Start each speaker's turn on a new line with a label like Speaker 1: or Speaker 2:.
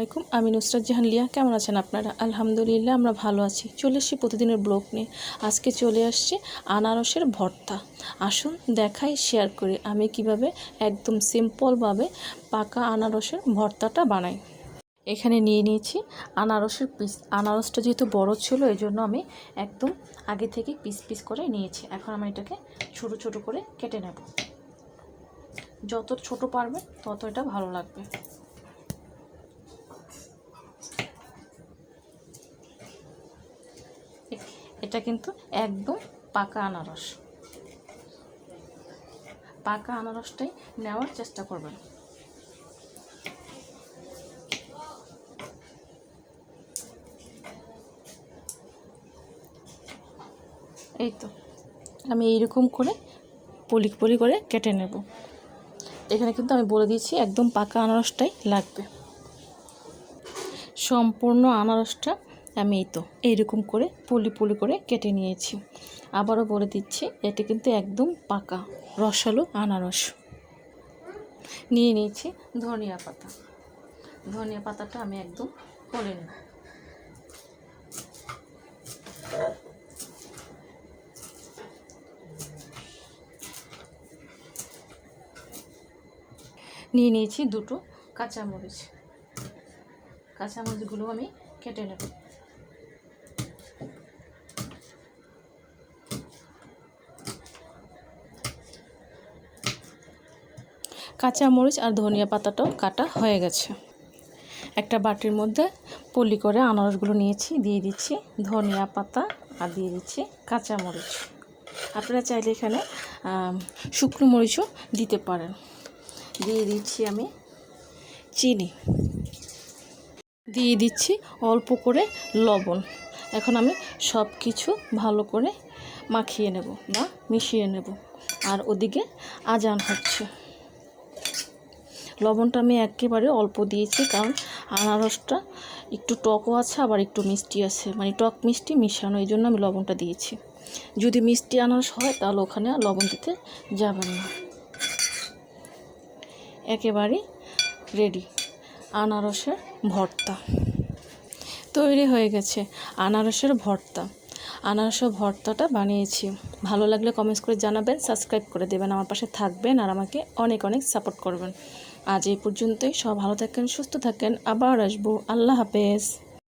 Speaker 1: আলাইকুম। আমি নুসরাত জাহান লিয়া। কেমন আছেন আপনারা? আলহামদুলিল্লাহ, আমরা ভালো আছি। চলে এসছি প্রতিদিনের ব্লগ নিয়ে। আজকে চলে আসছি আনারসের ভর্তা। আসুন দেখাই শেয়ার করি আমি কীভাবে একদম সিম্পলভাবে পাকা আনারসের ভর্তাটা বানাই। এখানে নিয়ে নিয়েছি আনারসের পিস আনারসটা যেহেতু বড় ছিল এই জন্য আমি একদম আগে থেকে পিস পিস করে নিয়েছি। এখন আমি এটাকে ছোট ছোট করে কেটে নেব। যত ছোট পারবে তত এটা ভালো লাগবে। এটা কিন্তু একদম পাকা আনারস। পাকা আনারসটাই নেওয়ার চেষ্টা করবেন। এই তো, আমি এইরকম করে পলি পলি করে কেটে নেব। এখানে কিন্তু আমি বলে দিয়েছি একদম পাকা আনারসটাই লাগবে। সম্পূর্ণ আনারসটা আমি এই তো, এইরকম করে পুলি পুলি করে কেটে নিয়েছি। আবারও বলে দিচ্ছি, এটি কিন্তু একদম পাকা, রসালো আনারস। নিয়ে নিয়েছি ধনিয়া পাতা। ধনিয়া পাতাটা আমি একদম করে নেব নিয়ে নিয়েছি দুটো কাঁচামরিচ। কাঁচামরিচগুলো আমি কেটে নেব। কাঁচামরিচ আর ধনিয়া পাতাটাও কাটা হয়ে গেছে। একটা বাটির মধ্যে পলি করে আনারসগুলো নিয়েছি, দিয়ে দিচ্ছি ধনিয়া পাতা আর দিয়ে দিচ্ছি কাঁচামরিচ। আপনারা চাইলে এখানে শুকনো মরিচও দিতে পারেন। দিয়ে দিচ্ছি আমি চিনি। দিয়ে দিচ্ছি অল্প করে লবণ। এখন আমি সব কিছু ভালো করে মাখিয়ে নেব বা মিশিয়ে নেব। আর ওদিকে আজান হচ্ছে। লবণটা আমি একেবারে অল্প দিয়েছি, কারণ আনারসটা একটু টকও আছে, আবার একটু মিষ্টি আছে। মানে টক মিষ্টি মিশানো, এই জন্য আমি লবণটা দিয়েছি। যদি মিষ্টি আনারস হয়, তাহলে ওখানে আর লবণ দিতে যাবেন না। একেবারে রেডি, আনারসের ভর্তা। তৈরি হয়ে গেছে আনারসের ভর্তা। আনারসের ভর্তাটা বানিয়েছি। ভালো লাগলে কমেন্টস করে জানাবেন সাবস্ক্রাইব করে দেবেন, আমার পাশে থাকবেন আর আমাকে অনেক অনেক সাপোর্ট করবেন। আজ এই পর্যন্তই সব ভালো থাকেন, সুস্থ থাকেন, আবার আসব। আল্লাহ হাফেজ।